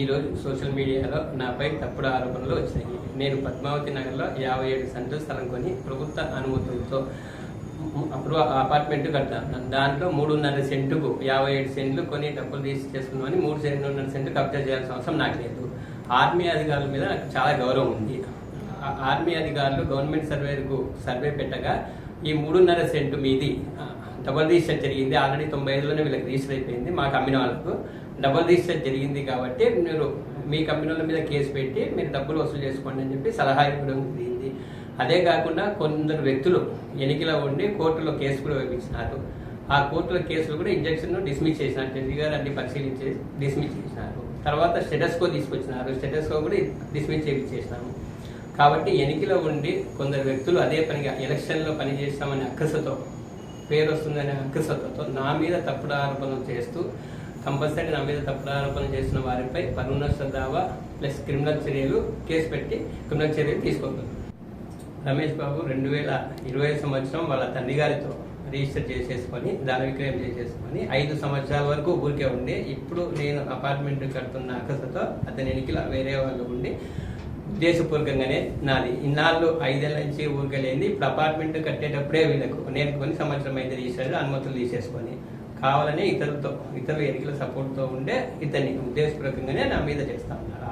ఈరోజు సోషల్ మీడియాలో నాపై తప్పుడు ఆరోపణలు వచ్చాయి. నేను పద్మావతి నగర్లో యాభై ఏడు సెంటర్ స్థలం కొని ప్రభుత్వ అనుమతులతో అప్పుడు అపార్ట్మెంట్ కట్టాను దాంట్లో మూడున్నర సెంటుకు యాభై ఏడు సెంట్లు కొని డబ్బులు తీసి చేసుకున్నామని మూడు సెంటున్నర సెంటు కబ్జా చేయాల్సిన అవసరం నాకు లేదు. ఆర్మీ అధికారుల మీద నాకు చాలా గౌరవం ఉంది. ఆర్మీ అధికారులు గవర్నమెంట్ సర్వేకు సర్వే పెట్టగా ఈ మూడున్నర సెంటు మీది డబుల్ రిజిస్టర్ జరిగింది. ఆల్రెడీ తొంభై ఐదులోనే వీళ్ళకి రిజిస్టర్ అయిపోయింది. మా కంపెనీ వాళ్ళకు డబుల్ రిజిస్టర్ జరిగింది కాబట్టి మీరు మీ కంపెనీ వాళ్ళ మీద కేసు పెట్టి మీరు డబ్బులు వసూలు చేసుకోండి అని చెప్పి సలహా ఇవ్వడం జరిగింది. అదే కాకుండా కొందరు వ్యక్తులు ఎన్నికలో ఉండి కోర్టులో కేసు కూడా వేయించినారు. ఆ కోర్టులో కేసులు కూడా ఇంజక్షన్ డిస్మిస్ చేసినారు. జడ్జి గారు అన్ని పరిశీలించి డిస్మిస్ చేసినారు. తర్వాత స్టెటస్కో తీసుకొచ్చినారు. స్టెటస్కో కూడా డిస్మిస్ చేయించేసినాము. కాబట్టి ఎన్నికలో ఉండి కొందరు వ్యక్తులు అదే పనిగా ఎలక్షన్లో పనిచేస్తామనే అక్కసతో పేరు వస్తుందనే అక్కసతో నా మీద తప్పుడు ఆరోపణలు చేస్తూ కంపల్సరీ నా మీద తప్పుడు ఆరోపణలు చేసిన వారిపై పరునష్ట దావా ప్లస్ క్రిమినల్ చర్యలు కేసు పెట్టి క్రిమినల్ చర్యలు తీసుకుంటుంది రమేష్ బాబు రెండు వేల ఇరవై సంవత్సరం వాళ్ళ తండ్రి గారితో రిజిస్టర్ చేసేసుకొని ధన విక్రయం చేసేసుకొని ఐదు సంవత్సరాల వరకు ఊరికే ఉండి ఇప్పుడు నేను అపార్ట్మెంట్ కడుతున్న అక్కసతో అతని ఎన్నికల వేరే వాళ్ళు ఉండి ఉద్దేశపూర్వకంగానే నాది. ఇన్నాళ్ళు ఐదేళ్ళ నుంచి ఊరికెళ్ళింది ఇప్పుడు అపార్ట్మెంట్ కట్టేటప్పుడే వీళ్ళకు నేను కొన్ని సంవత్సరం అయితే రిజిస్టర్ అనుమతులు తీసేసుకొని కావాలని ఇతరులతో ఇతరుల ఎన్నికల సపోర్ట్తో ఉండే ఇతన్ని ఉద్దేశపూర్వకంగానే నా మీద చేస్తా ఉన్నారు.